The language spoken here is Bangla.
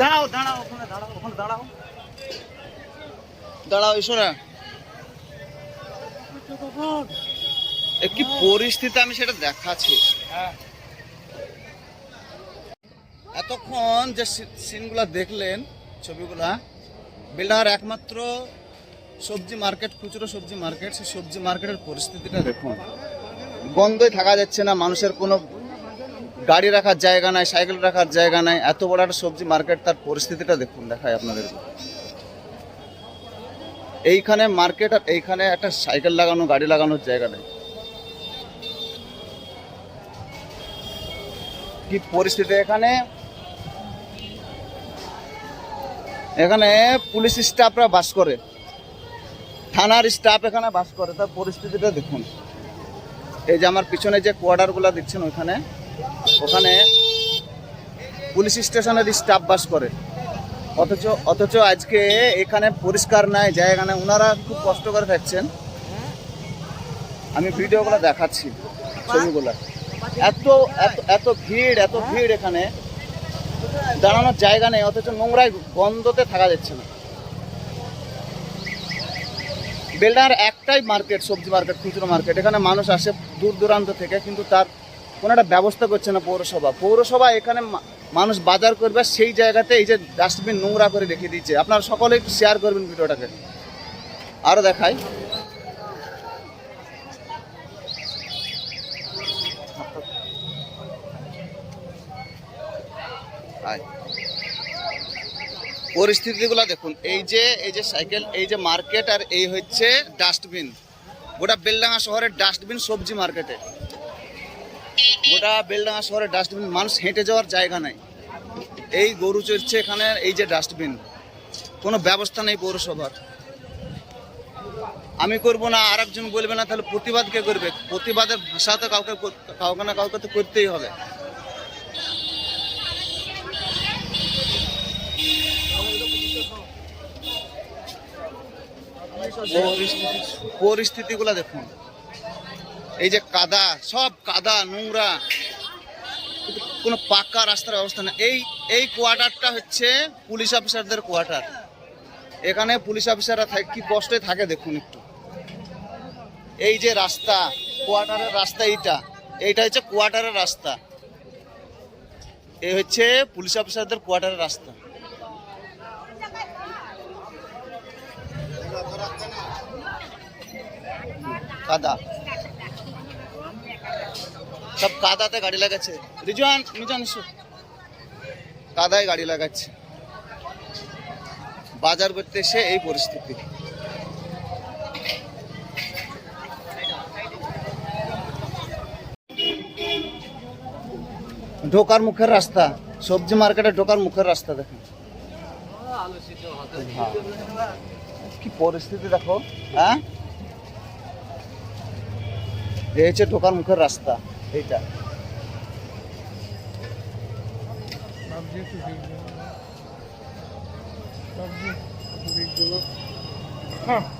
দাঁড়াও দাঁড়াও এসো না কি পরিস্থিতি আমি সেটা দেখাচ্ছি। হ্যাঁ। এতক্ষণ যে সিনগুলো দেখলেন ছবিগুলা বিল্ডার একমাত্র সবজি মার্কেট খুচরো সবজি মার্কেট সেই সবজি মার্কেটের পরিস্থিতিটা দেখুন। বন্ধই থাকা যাচ্ছে না মানুষের কোনো গাড়ি রাখার জায়গা নাই, সাইকেল রাখার জায়গা নাই, এত বড় একটা সবজি মার্কেট তার পরিস্থিতিটা দেখুন দেখায় আপনাদের। এইখানে মার্কেট আর এইখানে একটা সাইকেল লাগানো, গাড়ি লাগানোর জায়গা নেই। কি পরিস্থিতি এখানে? এখানে পুলিশ স্টাফরা বাস করে। থানার স্টাফ এখানে বাস করে, তার পরিস্থিতিটা দেখুন। এই যে আমার পিছনে যে কোয়ার্টারগুলো দিচ্ছেন ওখানে ওখানে পুলিশ স্টেশনের স্টাফ বাস করে। অথচ অথচ আজকে এখানে পরিষ্কার নাই, জায়গা নাই। ওনারা খুব কষ্ট করে থাকছেন। আমি ভিডিওগুলো দেখাচ্ছি, ছবিগুলো। এত এত এত ভিড় এত ভিড় এখানে। দাঁড়ানোর জায়গা নেই, অথচ নোংরায় গন্ধতে থাকা যাচ্ছে না। বেলডার একটাই মার্কেট সবজি মার্কেট খুচরো মার্কেট এখানে মানুষ আসে দূর দূরান্ত থেকে, কিন্তু তার কোনো একটা ব্যবস্থা করছে না পৌরসভা। পৌরসভা এখানে মানুষ বাজার করবে, সেই জায়গাতে এই যে ডাস্টবিন নোংরা করে রেখে দিচ্ছে আপনারা সকলে একটু শেয়ার করবেন ভিডিওটাকে। আরও দেখাই। পরিস্থিতিগুলো দেখুন। এই যে এই যে সাইকেল এই যে মার্কেট আর এই হচ্ছে ডাস্টবিন। গোটা বেলডাঙ্গা শহরের ডাস্টবিন সবজি মার্কেটে গোটা বেলডাঙ্গা শহরের ডাস্টবিন মানুষ হেঁটে যাওয়ার জায়গা নাই। এই গরু চড়ছে এখানে, এই যে ডাস্টবিন কোনো ব্যবস্থা নেই পৌরসভার। আমি করব না আর একজন বলবে না, তাহলে প্রতিবাদ কে করবে? প্রতিবাদের ভাষা তো কাউকে কাউকে না কাউকে তো করতেই হবে। পরিস্থিতিগুলো দেখুন। এই যে কাদা, সব কাদা, নোংরা। কোনো পাকা রাস্তার ব্যবস্থা না। এই এই কোয়ার্টারটা হচ্ছে পুলিশ অফিসারদের কোয়ার্টার। এখানে পুলিশ অফিসাররা কি কষ্টে থাকে দেখুন একটু। এই যে রাস্তা, কোয়ার্টারের রাস্তা এইটা। এইটা হচ্ছে কোয়ার্টারের রাস্তা। এই হচ্ছে পুলিশ অফিসারদের কোয়ার্টারের রাস্তা। কাদা। সব কাদাতে গাড়ি লাগাচ্ছে। রিজওয়ান মিজান এসো। কাদায় গাড়ি লাগাচ্ছে। বাজার করতে এসে এই পরিস্থিতি। ঢোকার মুখের রাস্তা, সবজি মার্কেটে ঢোকার মুখের রাস্তা দেখুন। কি পরিস্থিতি দেখো হ্যাঁ? এই হচ্ছে ঢোকার মুখের রাস্তা। এইটা। হ্যাঁ।